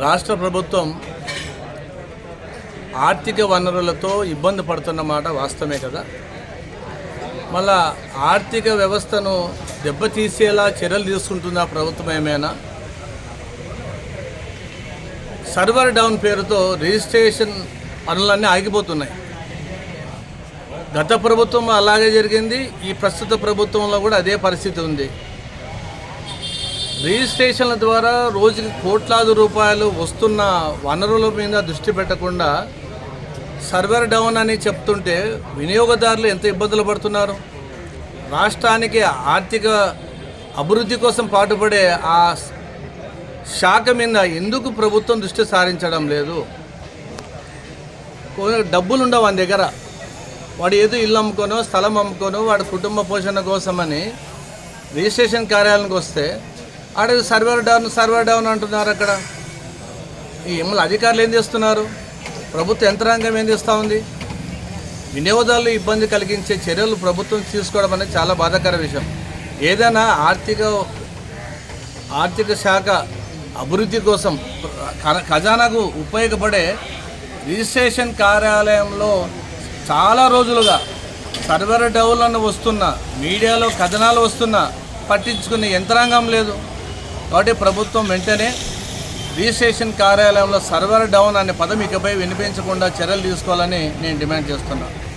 రాష్ట్ర ప్రభుత్వం ఆర్థిక వనరులతో ఇబ్బంది పడుతున్నమాట వాస్తవమే కదా? మళ్ళా ఆర్థిక వ్యవస్థను దెబ్బతీసేలా చర్యలు తీసుకుంటుందా ప్రభుత్వం ఏమైనా? సర్వర్ డౌన్ పేరుతో రిజిస్ట్రేషన్ పనులన్నీ ఆగిపోతున్నాయి. గత ప్రభుత్వం అలాగే జరిగింది ఈ ప్రస్తుత ప్రభుత్వంలో కూడా అదే పరిస్థితి ఉంది. రిజిస్ట్రేషన్ల ద్వారా రోజుకి కోట్లాది రూపాయలు వస్తున్న వనరుల మీద దృష్టి పెట్టకుండా సర్వర్ డౌన్ అని చెప్తుంటే వినియోగదారులు ఎంత ఇబ్బందులు పడుతున్నారు? రాష్ట్రానికి ఆర్థిక అభివృద్ధి కోసం పాటుపడే ఆ శాఖ మీద ఎందుకు ప్రభుత్వం దృష్టి సారించడం లేదు? డబ్బులు ఉండవు వాని దగ్గర. వాడు ఏదో ఇల్లు అమ్ముకోనో స్థలం అమ్ముకోనో వాడి కుటుంబ పోషణ కోసమని రిజిస్ట్రేషన్ కార్యాలయానికి వస్తే ఆడ సర్వర్ డౌన్ సర్వర్ డౌన్ అంటున్నారు అక్కడ. ఈ ఎమ్మెల్యే అధికారులు ఏం చేస్తున్నారు? ప్రభుత్వ యంత్రాంగం ఏం చేస్తూ ఉంది? వినియోగదారులు ఇబ్బంది కలిగించే చర్యలు ప్రభుత్వం తీసుకోవడం అనేది చాలా బాధాకర విషయం. ఏదైనా ఆర్థిక ఆర్థిక శాఖ అభివృద్ధి కోసం ఖజానాకు ఉపయోగపడే రిజిస్ట్రేషన్ కార్యాలయంలో చాలా రోజులుగా సర్వర్ డౌన్ అని వస్తున్న మీడియాలో కథనాలు వస్తున్నా పట్టించుకునే యంత్రాంగం లేదు. కాబట్టి ప్రభుత్వం వెంటనే రిజిస్ట్రేషన్ కార్యాలయంలో సర్వర్ డౌన్ అనే పదం ఇకపై వినిపించకుండా చర్యలు తీసుకోవాలని నేను డిమాండ్ చేస్తున్నాను